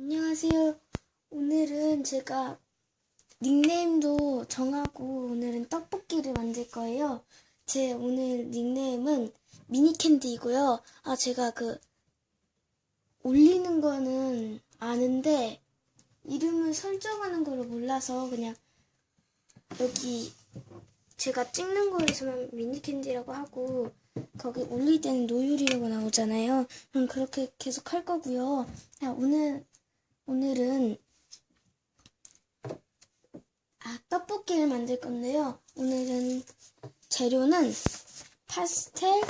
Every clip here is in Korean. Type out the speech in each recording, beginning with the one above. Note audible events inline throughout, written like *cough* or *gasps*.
안녕하세요. 오늘은 제가 닉네임도 정하고 오늘은 떡볶이를 만들 거예요. 제 오늘 닉네임은 미니캔디이고요. 아, 제가 그 올리는 거는 아는데 이름을 설정하는 걸 몰라서 그냥 여기 제가 찍는 거에서만 미니캔디라고 하고 거기 올릴 때는 노율이라고 나오잖아요. 그럼 그렇게 계속 할 거고요. 자, 오늘 오늘은 아 떡볶이를 만들 건데요. 오늘은 재료는 파스텔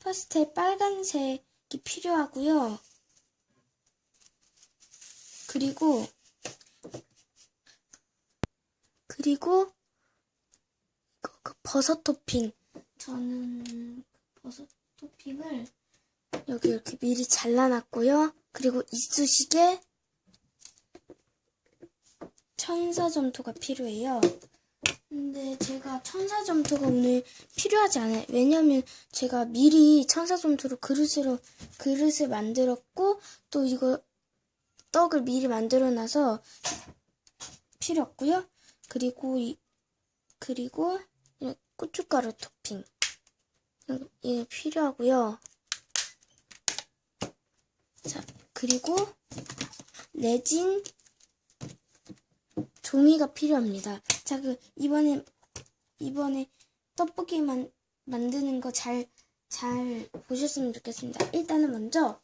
파스텔 빨간색이 필요하고요. 그리고 그리고 그 버섯 토핑 저는 버섯 토핑을 여기 이렇게 미리 잘라놨고요. 그리고 이쑤시개 천사점토가 필요해요. 근데 제가 천사점토가 오늘 필요하지 않아요. 왜냐면 제가 미리 천사점토로 그릇으로 그릇을 만들었고 또 이거 떡을 미리 만들어 놔서 필요 없고요. 그리고 이 그리고 고춧가루 토핑 이게 필요하고요. 자, 그리고 레진 종이가 필요합니다. 자, 그 이번에 이번에 떡볶이만 만드는 거 잘 잘 보셨으면 좋겠습니다. 일단은 먼저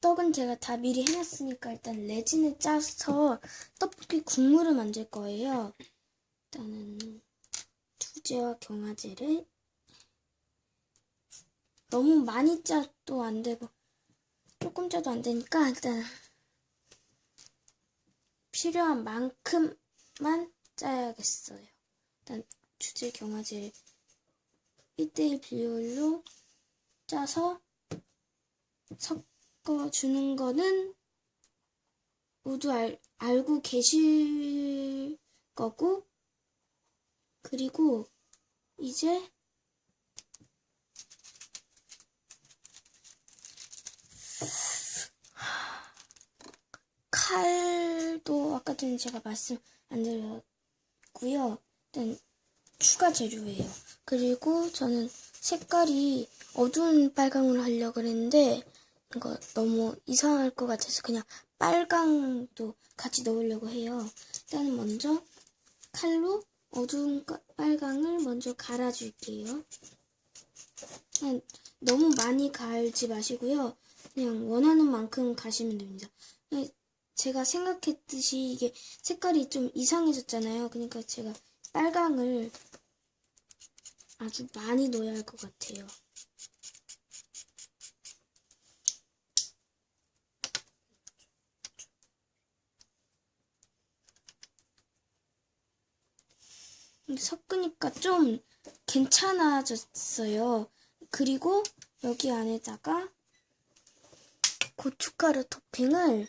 떡은 제가 다 미리 해놨으니까 일단 레진을 짜서 떡볶이 국물을 만들 거예요. 일단은 투제와 경화제를 너무 많이 짜도 안 되고 조금 짜도 안 되니까 일단 필요한 만큼만 짜야겠어요. 일단 주제 경화제를 1대1 비율로 짜서 섞어주는 거는 모두 알, 알고 계실 거고 그리고 이제 칼도 아까 전에 제가 말씀 안 드렸고요. 일단 추가 재료예요. 그리고 저는 색깔이 어두운 빨강으로 하려고 그랬는데 이거 너무 이상할 것 같아서 그냥 빨강도 같이 넣으려고 해요. 일단은 먼저 칼로 어두운 까- 빨강을 먼저 갈아줄게요. 너무 많이 갈지 마시고요. 그냥 원하는 만큼 가시면 됩니다. 제가 생각했듯이 이게 색깔이 좀 이상해졌잖아요. 그러니까 제가 빨강을 아주 많이 넣어야 할 것 같아요. 섞으니까 좀 괜찮아졌어요. 그리고 여기 안에다가 고춧가루 토핑을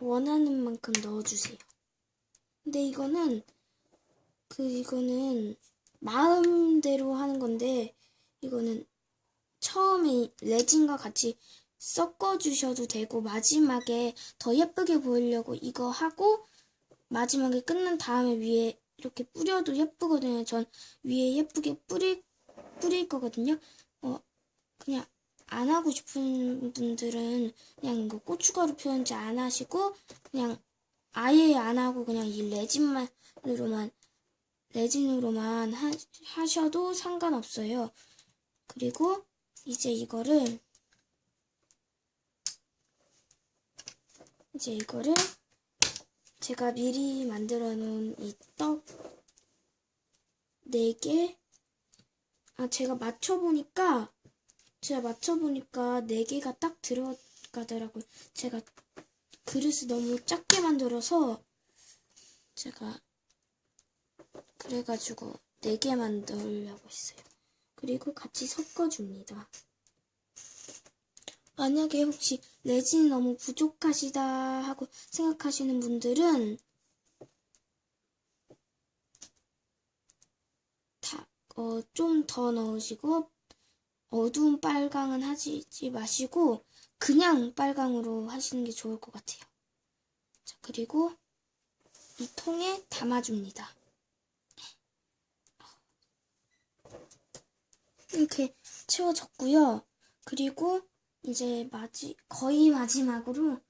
원하는 만큼 넣어주세요. 근데 이거는 그 이거는 마음대로 하는 건데 이거는 처음에 레진과 같이 섞어주셔도 되고 마지막에 더 예쁘게 보이려고 이거 하고 마지막에 끝난 다음에 위에 이렇게 뿌려도 예쁘거든요. 전 위에 예쁘게 뿌릴 뿌릴 거거든요. 어 그냥 안 하고 싶은 분들은 그냥 이거 고춧가루 표현지 안 하시고 그냥 아예 안 하고 그냥 이 레진만으로만 레진으로만 하, 하셔도 상관없어요. 그리고 이제 이거를 이제 이거를 제가 미리 만들어 놓은 이 떡 4개 아 제가 맞춰 보니까 제가 맞춰보니까 4개가 딱 들어가더라고요. 제가 그릇을 너무 작게 만들어서 제가 그래가지고 4개 만들려고 했어요. 그리고 같이 섞어줍니다. 만약에 혹시 레진이 너무 부족하시다 하고 생각하시는 분들은 다, 어, 좀 더 넣으시고 어두운 빨강은 하지 마시고 그냥 빨강으로 하시는 게 좋을 것 같아요. 자, 그리고 이 통에 담아줍니다. 이렇게 채워졌고요. 그리고 이제 마지 거의 마지막으로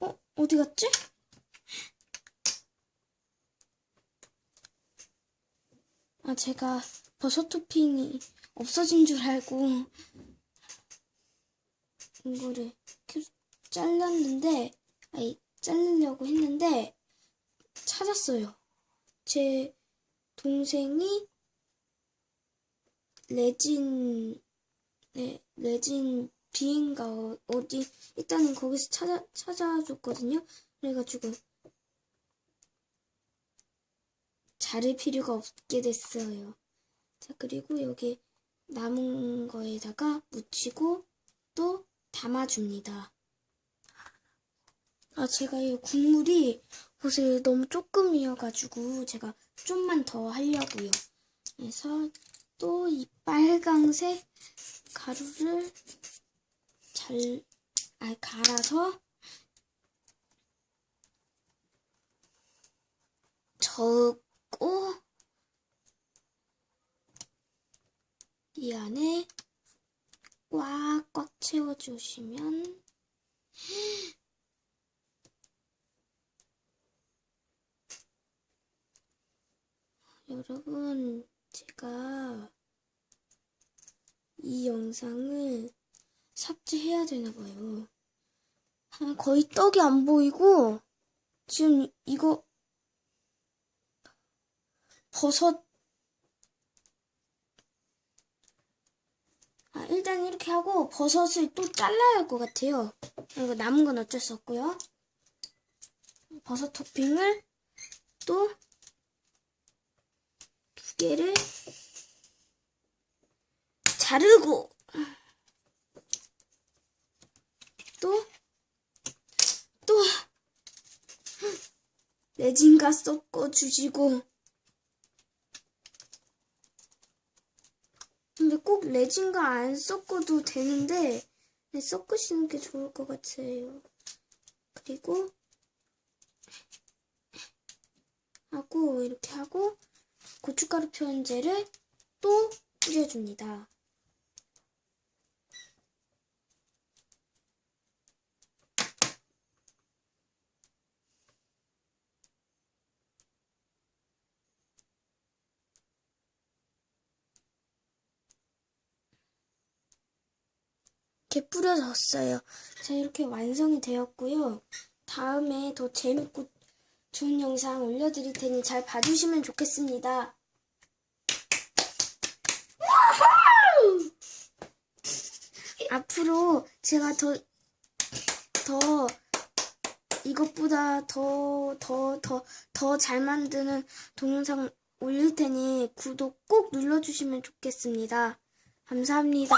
어 어디 갔지? 아 제가 버섯 토핑이 없어진 줄 알고 이거를 이렇게 잘랐는데 아니 자르려고 했는데 찾았어요. 제 동생이 레진 네 레진 비인가 어- 어디 일단은 거기서 찾아 찾아줬거든요. 그래가지고 자를 필요가 없게 됐어요. 자 그리고 여기 남은 거에다가 묻히고 또 담아줍니다. 아 제가 이 국물이 보세요 너무 조금이어가지고 제가 좀만 더 하려고요. 그래서 또 이 빨강색 가루를 잘, 아, 갈아서 저고 이 안에 꽉꽉 채워주시면 *gasps* 여러분 제가 이 영상을 삭제해야 되나 봐요. 아, 거의 떡이 안 보이고 지금 이거 버섯 아, 일단 이렇게 하고 버섯을 또 잘라야 할 것 같아요. 이거 남은 건 어쩔 수 없고요. 버섯 토핑을 또 두 개를 자르고 또, 또, 레진과 섞어 주시고. 근데 꼭 레진과 안 섞어도 되는데, 네, 섞으시는 게 좋을 것 같아요. 그리고, 하고, 이렇게 하고, 고춧가루 편제를 또 뿌려줍니다. 이렇게 뿌려졌어요. 자, 이렇게 완성이 되었고요. 다음에 더 재밌고 좋은 영상 올려드릴 테니 잘 봐주시면 좋겠습니다. 앞으로 제가 더, 더, 이것보다 더, 더, 더, 더 잘 만드는 동영상 올릴 테니 구독 꼭 눌러주시면 좋겠습니다. 감사합니다.